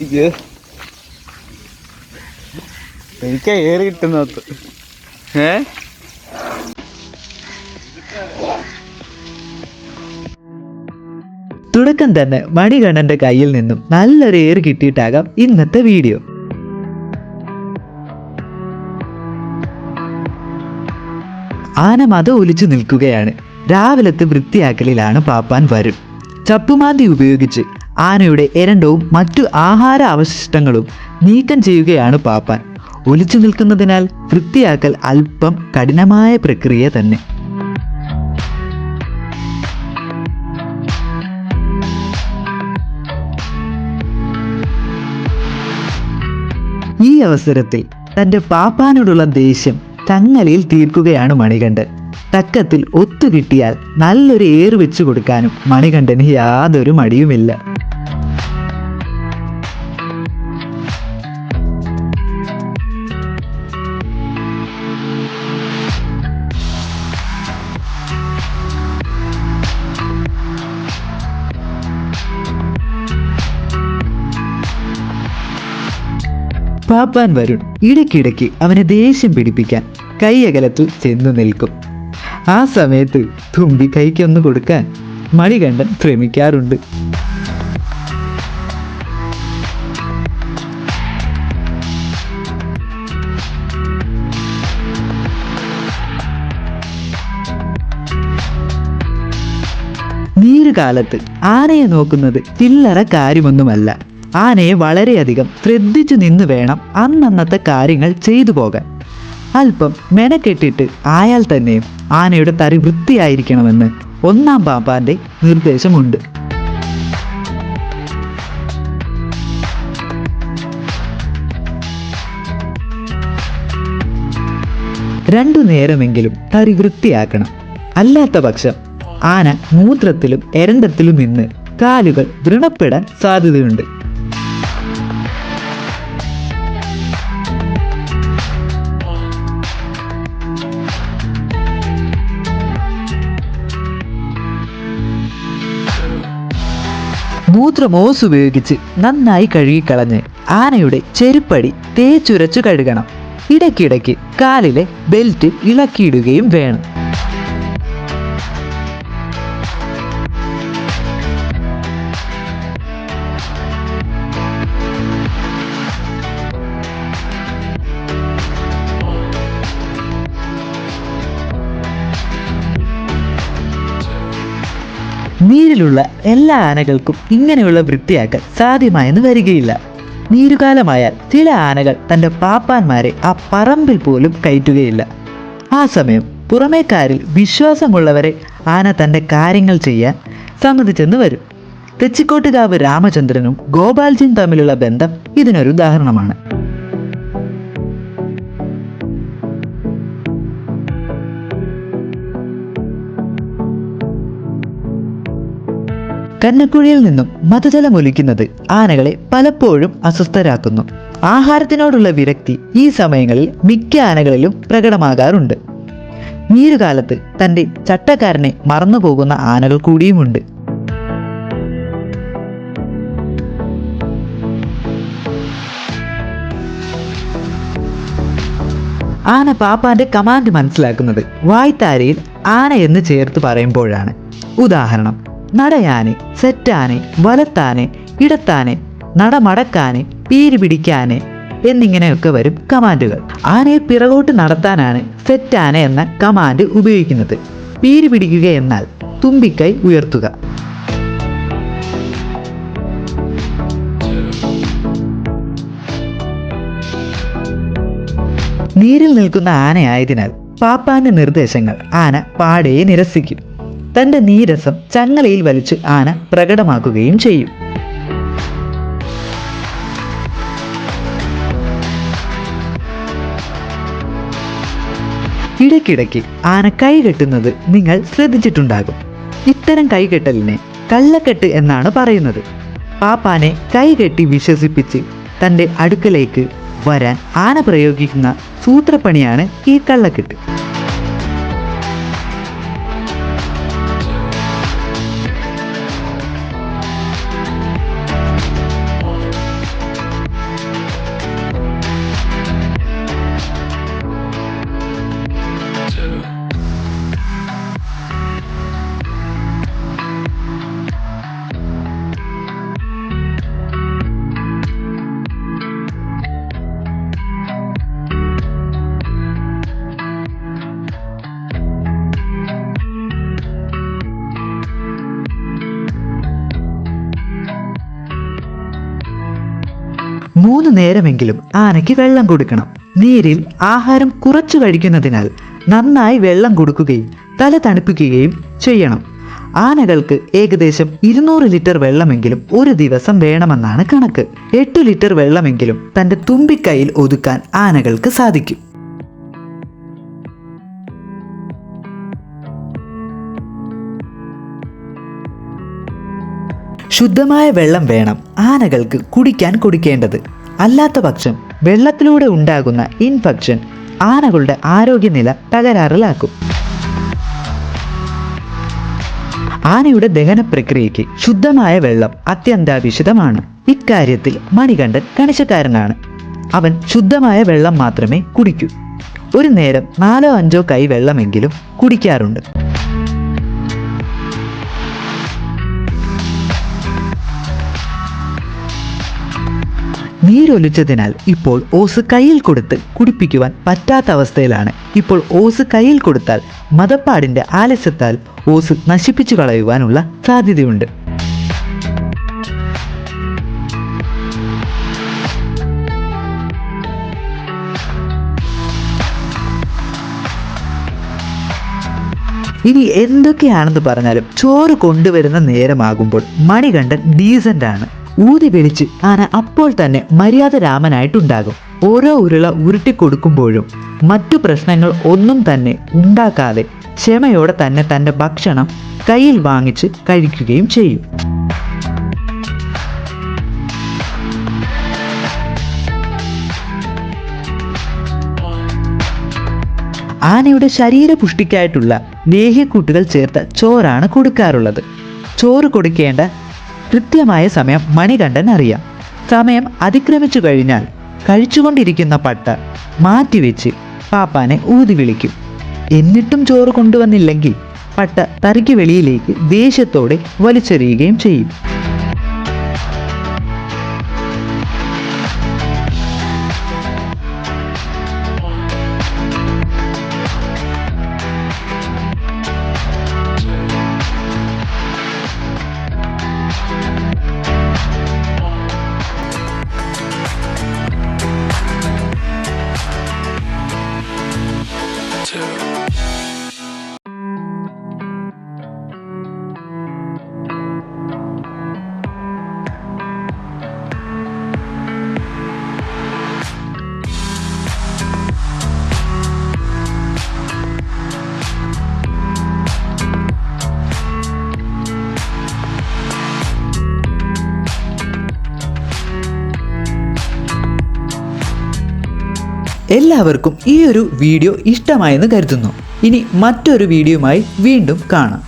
ഇത് എനിക്ക് ഏറി കിട്ടുന്നത് ഏ? തുടക്കം തന്നെ മണികണ്ഠന്റെ കയ്യിൽ നിന്നും നല്ലൊരു ഏറ് കിട്ടിയിട്ടാകാം ഇന്നത്തെ വീഡിയോ ആന മത ഒലിച്ചു നിൽക്കുകയാണ്. രാവിലത്തെ വൃത്തിയാക്കലിലാണ് പാപ്പാൻ വരും. ചപ്പുമാന്തി ഉപയോഗിച്ച് ആനയുടെ എരണ്ടവും മറ്റു ആഹാര അവശിഷ്ടങ്ങളും നീക്കം ചെയ്യുകയാണ് പാപ്പാൻ. ഒലിച്ചു നിൽക്കുന്നതിനാൽ വൃത്തിയാക്കൽ അല്പം കഠിനമായ പ്രക്രിയ തന്നെ. ഈ അവസരത്തിൽ തന്റെ പാപ്പാനോടുള്ള ദേഷ്യം ചങ്ങലയിൽ തീർക്കുകയാണ് മണികണ്ഠൻ. തക്കത്തിൽ ഒത്തുകിട്ടിയാൽ നല്ലൊരു ഏറ് വെച്ചു കൊടുക്കാനും മണികണ്ഠന് യാതൊരു മടിയുമില്ല. പാപ്പാൻ വരുൺ ഇടയ്ക്കിടയ്ക്ക് അവനെ ദേഷ്യം പിടിപ്പിക്കാൻ കൈയകലത്തിൽ ചെന്നു നിൽക്കും. ആ സമയത്ത് തുമ്പി കൈക്കൊന്നു കൊടുക്കാൻ മണികണ്ഠൻ ശ്രമിക്കാറുണ്ട്. നീരുകാലത്ത് ആനയെ നോക്കുന്നത് ചില്ലറ കാര്യമൊന്നുമല്ല. ആനയെ വളരെയധികം ശ്രദ്ധിച്ചു നിന്ന് വേണം അന്നന്നത്തെ കാര്യങ്ങൾ ചെയ്തു പോകാൻ. അല്പം മെനക്കെട്ടിട്ട് ആയാൽ തന്നെയും ആനയുടെ തരി വൃത്തിയായിരിക്കണമെന്ന് ഒന്നാം പാപ്പാന്റെ നിർദ്ദേശമുണ്ട്. രണ്ടു നേരമെങ്കിലും തരി വൃത്തിയാക്കണം. അല്ലാത്ത പക്ഷം ആന മൂത്രത്തിലും എരണ്ടത്തിലും നിന്ന് കാലുകൾ വ്രണപ്പെടാൻ സാധ്യതയുണ്ട്. മൂത്രമോസ് ഉപയോഗിച്ച് നന്നായി കഴുകിക്കളഞ്ഞ് ആനയുടെ ചെരുപ്പടി തേച്ചുരച്ചു കഴുകണം. ഇടയ്ക്കിടയ്ക്ക് കാലിലെ ബെൽറ്റ് ഇളക്കിയിടുകയും വേണം. നീരിലുള്ള എല്ലാ ആനകൾക്കും ഇങ്ങനെയുള്ള വൃത്തിയാക്കൽ സാധ്യമായെന്ന് വരികയില്ല. നീരുകാലമായാൽ ചില ആനകൾ തന്റെ പാപ്പാന്മാരെ ആ പറമ്പിൽ പോലും കയറ്റുകയില്ല. ആ സമയം പുറമേക്കാരിൽ വിശ്വാസമുള്ളവരെ ആന തന്റെ കാര്യങ്ങൾ ചെയ്യാൻ സമ്മതിച്ചെന്ന് വരും. തെച്ചിക്കോട്ടുകാവ് രാമചന്ദ്രനും ഗോപാൽജിയും തമ്മിലുള്ള ബന്ധം ഇതിനൊരു ഉദാഹരണമാണ്. കന്നക്കുഴിയിൽ നിന്നും മധുജലം ഒലിക്കുന്നത് ആനകളെ പലപ്പോഴും അസ്വസ്ഥരാക്കുന്നു. ആഹാരത്തിനോടുള്ള വിരക്തി ഈ സമയങ്ങളിൽ മിക്ക ആനകളിലും പ്രകടമാകാറുണ്ട്. നീരുകാലത്ത് തന്റെ ചട്ടക്കാരനെ മറന്നുപോകുന്ന ആനകൾ കൂടിയുമുണ്ട്. ആന പാപ്പാന്റെ കമാൻഡ് മനസ്സിലാക്കുന്നത് വായ്ത്താരയിൽ ആന എന്ന് ചേർത്ത് പറയുമ്പോഴാണ്. ഉദാഹരണം നടയാനെ സെറ്റാനെ വലത്താനെ ഇടത്താനെ നടമടക്കാനെ പേര് പിടിക്കാനെ എന്നിങ്ങനെയൊക്കെ വരും കമാൻഡുകൾ. ആനയെ പിറകോട്ട് നടത്താനാണ് സെറ്റാന എന്ന കമാൻഡ് ഉപയോഗിക്കുന്നത്. പേര് പിടിക്കുക എന്നാൽ തുമ്പിക്കൈ ഉയർത്തുക. നീരിൽ നിൽക്കുന്ന ആനയായതിനാൽ പാപ്പാന്റെ നിർദ്ദേശങ്ങൾ ആന പാടെ നിരസിക്കും. തന്റെ നീരസം ചങ്ങലയിൽ വലിച്ച് ആന പ്രകടമാക്കുകയും ചെയ്യും. ഇടയ്ക്കിടയ്ക്ക് ആന കൈ കെട്ടുന്നത് നിങ്ങൾ ശ്രദ്ധിച്ചിട്ടുണ്ടാകും. ഇത്തരം കൈകെട്ടലിനെ കള്ളക്കെട്ട് എന്നാണ് പറയുന്നത്. പാപ്പാനെ കൈകെട്ടി വിശ്വസിപ്പിച്ച് തന്റെ അടുക്കലേക്ക് വരാൻ ആന പ്രയോഗിക്കുന്ന സൂത്രപ്പണിയാണ് ഈ കള്ളക്കെട്ട്. മൂന്ന് നേരമെങ്കിലും ആനയ്ക്ക് വെള്ളം കൊടുക്കണം. നീരിൽ ആഹാരം കുറച്ചു കഴിക്കുന്നതിനാൽ നന്നായി വെള്ളം കൊടുക്കുകയും തല തണുപ്പിക്കുകയും ചെയ്യണം. ആനകൾക്ക് ഏകദേശം ഇരുന്നൂറ് ലിറ്റർ വെള്ളമെങ്കിലും ഒരു ദിവസം വേണമെന്നാണ് കണക്ക്. എട്ട് ലിറ്റർ വെള്ളമെങ്കിലും തന്റെ തുമ്പിക്കൈയിൽ ഒതുക്കാൻ ആനകൾക്ക് സാധിക്കും. ശുദ്ധമായ വെള്ളം വേണം ആനകൾക്ക് കുടിക്കാൻ കുടിക്കേണ്ടത്. അല്ലാത്ത പക്ഷം വെള്ളത്തിലൂടെ ഉണ്ടാകുന്ന ഇൻഫെക്ഷൻ ആനകളുടെ ആരോഗ്യനില തകരാറിലാക്കും. ആനയുടെ ദഹന പ്രക്രിയയ്ക്ക് ശുദ്ധമായ വെള്ളം അത്യന്താപേക്ഷിതമാണ്. ഇക്കാര്യത്തിൽ മണികണ്ഠൻ കണിശക്കാരനാണ്. അവൻ ശുദ്ധമായ വെള്ളം മാത്രമേ കുടിക്കൂ. ഒരു നേരം നാലോ അഞ്ചോ കൈ വെള്ളമെങ്കിലും കുടിക്കാറുണ്ട്. നീരൊലിച്ചതിനാൽ ഇപ്പോൾ ഓസ് കയ്യിൽ കൊടുത്ത് കുടിപ്പിക്കുവാൻ പറ്റാത്ത അവസ്ഥയിലാണ്. ഇപ്പോൾ ഓസ് കയ്യിൽ കൊടുത്താൽ മതപ്പാടിന്റെ ആലസ്യത്താൽ ഓസ് നശിപ്പിച്ചു കളയുവാനുള്ള സാധ്യതയുണ്ട്. ഇനി എന്തൊക്കെയാണെന്ന് പറഞ്ഞാലും ചോറ് കൊണ്ടുവരുന്ന നേരമാകുമ്പോൾ മണികണ്ഠൻ ഡീസന്റ് ആണ് ഊതി പിടിച്ച് ആന അപ്പോൾ തന്നെ മര്യാദ രാമനായിട്ടുണ്ടാകും. ഓരോ ഉരുള ഉരുട്ടി കൊടുക്കുമ്പോഴും മറ്റു പ്രശ്നങ്ങൾ ഒന്നും തന്നെ ഉണ്ടാക്കാതെ ക്ഷമയോടെ തന്നെ തന്റെ ഭക്ഷണം കയ്യിൽ വാങ്ങിച്ച് കഴിക്കുകയും ചെയ്യും. ആനയുടെ ശരീരപുഷ്ടിക്കായിട്ടുള്ള ലേഹ്യക്കൂട്ടുകൾ ചേർത്ത ചോറാണ് കൊടുക്കാറുള്ളത്. ചോറ് കൊടുക്കേണ്ട കൃത്യമായ സമയം മണികണ്ഠൻ അറിയാം. സമയം അതിക്രമിച്ചു കഴിഞ്ഞാൽ കഴിച്ചുകൊണ്ടിരിക്കുന്ന പട്ട മാറ്റിവെച്ച് പാപ്പാനെ ഊതി വിളിക്കും. എന്നിട്ടും ചോറ് കൊണ്ടുവന്നില്ലെങ്കിൽ പട്ട തറിക്ക് വെളിയിലേക്ക് ദേഷ്യത്തോടെ വലിച്ചെറിയുകയും ചെയ്യും. എല്ലാവർക്കും ഈ ഒരു വീഡിയോ ഇഷ്ടമായെന്ന് കരുതുന്നു. ഇനി മറ്റൊരു വീഡിയോയുമായി വീണ്ടും കാണാം.